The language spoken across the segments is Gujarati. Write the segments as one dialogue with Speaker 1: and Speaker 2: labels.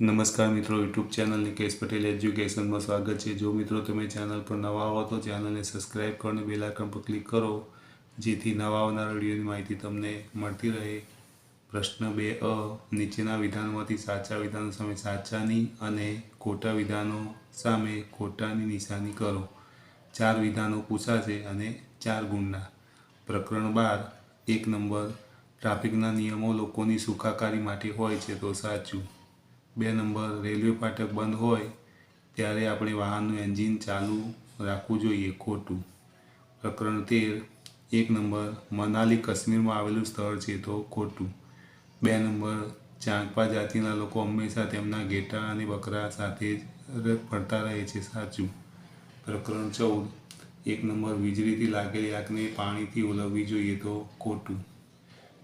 Speaker 1: નમસ્કાર મિત્રો, યુટ્યુબ ચેનલ નિકેશ પટેલ એજ્યુકેશનમાં સ્વાગત છે. જો મિત્રો તમે ચેનલ પર નવા હો તો ચેનલને સબસ્ક્રાઇબ કરો અને બેલ આઇકન પર ક્લિક કરો, જેથી નવા આવનાર વિડીયોની માહિતી તમને મળતી રહે. પ્રશ્ન બે અ, નીચેના વિધાનોમાંથી સાચા વિધાનો સામે સાચાની અને ખોટા વિધાનો સામે ખોટાની નિશાની કરો. ચાર વિધાનો પૂછાશે અને ચાર ગુણના. પ્રકરણ બાર, એક નંબર, ટ્રાફિકના નિયમો લોકોની સુખાકારી માટે હોય છે તો સાચું. બે નંબર રેલવે ફાટક બંધ હોય, ત્યારે આપણે વાહનનું એન્જિન ચાલુ રાખવું જોઈએ, ખોટું. પ્રકરણ તેર, એક નંબર, મનાલી કાશ્મીરમાં આવેલું સ્થળ છે તો ખોટું. બે નંબર, ચાંગપા જાતિના લોકો હંમેશા તેમના ઘેટા અને બકરા સાથે જ ફરતા રહે છે, સાચું. પ્રકરણ ચૌદ, એક નંબર, વીજળીથી લાગેલી આગને પાણીથી ઓલવવી જોઈએ તો ખોટું.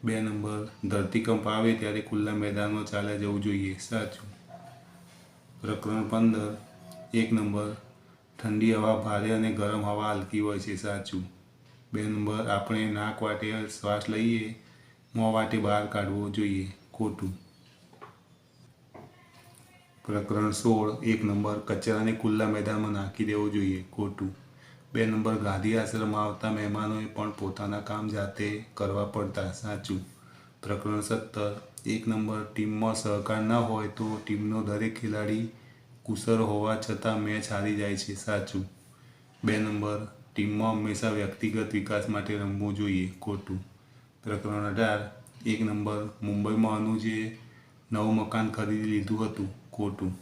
Speaker 1: બે નંબર. ધરતીકંપ આવે ત્યારે ખુલ્લા મેદાનમાં ચાલ્યા જવું જોઈએ. સાચું. પ્રકરણ પંદર. એક નંબર. ઠંડી હવા ભારે અને ગરમ હવા હલકી હોય છે. સાચું. બે નંબર. આપણે નાક વાટે શ્વાસ લઈએ, મોં વાટે બહાર કાઢવો જોઈએ. ખોટું. પ્રકરણ સોળ. એક નંબર. કચરાને ખુલ્લા મેદાનમાં નાખી દેવો જોઈએ. ખોટું. બે નંબર ગાંધી આશ્રમમાં આવતા મહેમાનોએ પણ પોતાના કામ જાતે કરવા પડતા. સાચું. પ્રકરણ સત્તર. એક નંબર, ટીમમાં સહકાર ન હોય તો ટીમનો દરેક ખેલાડી કુશળ હોવા છતાં મેચ હારી જાય છે. સાચું. બે નંબર ટીમમાં હંમેશા વ્યક્તિગત વિકાસ માટે રમવું જોઈએ. ખોટું. પ્રકરણ અઢાર. એક નંબર, મુંબઈમાં અનુજે નવું મકાન ખરીદી લીધું હતું. ખોટું.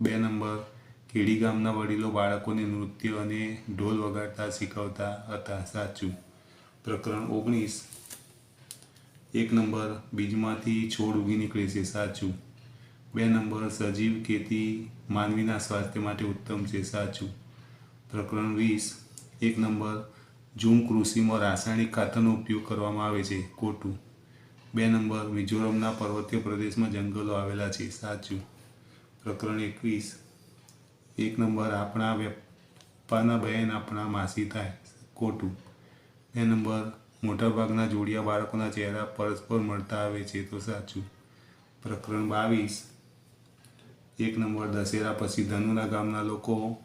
Speaker 1: બે નંબર કેડી ગામના વડીલો બાળકોને નૃત્ય અને ઢોલ વગાડતા શીખવતા હતા. સાચું. પ્રકરણ ઓગણીસ. એક નંબર બીજમાંથી છોડ ઉગી નીકળે છે. સાચું. બે નંબર સજીવ ખેતી માનવીના સ્વાસ્થ્ય માટે ઉત્તમ છે. સાચું. પ્રકરણ વીસ. એક નંબર ઝૂમ કૃષિમાં રાસાયણિક ખાતરનો ઉપયોગ કરવામાં આવે છે. ખોટું. બે નંબર મિઝોરમના પર્વતીય પ્રદેશમાં જંગલો આવેલા છે. સાચું. પ્રકરણ એકવીસ. એક નંબર આપણા વેપારના બહેન, આપણા માસી થાય, ખોટું. બે નંબર, મોટાભાગના જોડિયા બાળકોના ચહેરા પરસ્પર મળતા આવે છે તો સાચું. પ્રકરણ બાવીસ. એક નંબર, દશેરા પછી ધનુરા ગામના લોકો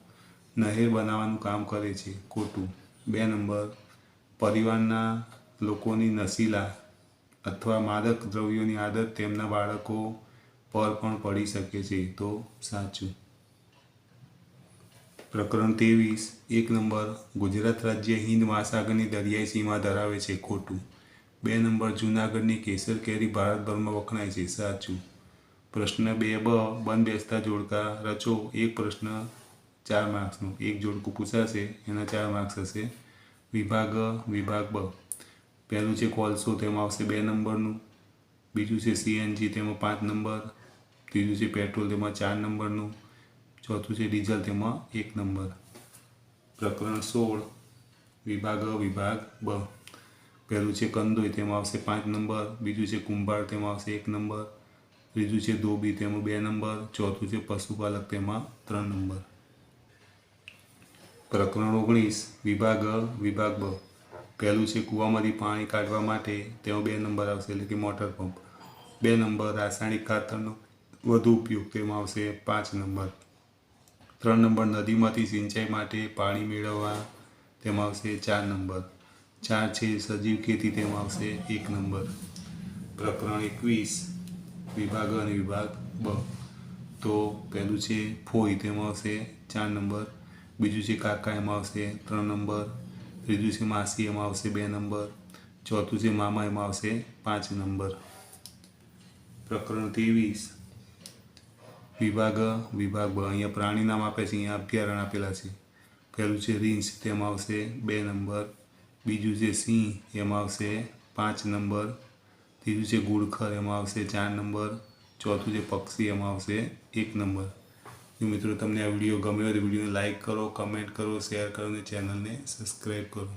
Speaker 1: નહેર બનાવવાનું કામ કરે છે, ખોટું. બે નંબર, પરિવારના લોકોની નશીલા અથવા માદક દ્રવ્યોની આદત તેમના બાળકો પર પણ પડી શકે છે તો સાચું. પ્રકરણ ત્રેવીસ, એક નંબર, ગુજરાત રાજ્ય હિન્દ મહાસાગરની દરિયાઈ સીમા ધરાવે છે ખોટું. બે નંબર, જૂનાગઢની કેસર કેરી ભારતભરમાં વખણાય છે, સાચું. પ્રશ્ન બે, બ, બંધ બેસતા જોડકા રચો, એક પ્રશ્ન, ચાર માર્ક્સનો. એક જોડકું પૂછાશે, એના ચાર માર્ક્સ હશે. વિભાગ વિભાગ બ. પહેલું છે કોલસો, તેમાં આવશે બે નંબરનું. બીજું છે સીએનજી, તેમાં પાંચ નંબર. ત્રીજું છે પેટ્રોલ, તેમાં ચાર નંબરનું. ચોથું છે ડીઝલ તેમાં એક નંબર. પ્રકરણ સોળ, વિભાગ વિભાગ બ. પહેલું છે કંદોઈ તેમાં આવશે પાંચ નંબર. બીજું છે કુંભાર, તેમાં આવશે એક નંબર. ત્રીજું છે ધોબી, તેમાં બે નંબર. ચોથું છે પશુપાલક, તેમાં ત્રણ નંબર. પ્રકરણ ઓગણીસ, વિભાગ વિભાગ બ. પહેલું છે કૂવામાંથી પાણી કાઢવા માટે, તેમાં બે નંબર આવશે, એટલે કે મોટર પંપ. બે નંબર રાસાયણિક ખાતરનો વધુ ઉપયોગ, તેમાં આવશે પાંચ નંબર. ત્રણ નંબર નદીમાંથી સિંચાઈ માટે પાણી મેળવવા, તેમાં આવશે ચાર નંબર. ચાર છે સજીવ ખેતી, તેમાં આવશે એક નંબર. પ્રકરણ એકવીસ, વિભાગ અને વિભાગ બ. તો પહેલું છે ફોઈ, તેમાં આવશે ચાર નંબર. બીજું છે કાકા, એમાં આવશે ત્રણ નંબર. ત્રીજું છે માસી, એમાં આવશે બે નંબર. ચોથું છે મામા, એમાં આવશે પાંચ નંબર. પ્રકરણ ત્રેવીસ વિભાગ વિભાગ બ, અહીંયા પ્રાણી નામ આપે છે, અહીંયા અભ્યારણ આપેલા છે. પહેલું છે રીંછ, તેમાં આવશે બે નંબર. બીજું છે સિંહ, એમાં આવશે પાંચ નંબર. ત્રીજું છે ગુડખર, એમાં આવશે ચાર નંબર. ચોથું છે પક્ષી, એમાં આવશે એક નંબર. જો મિત્રો તમને આ વીડિયો ગમ્યો હોય તો વિડીયોને લાઇક કરો, કમેન્ટ કરો, શેર કરો અને ચેનલને સબસ્ક્રાઈબ કરો.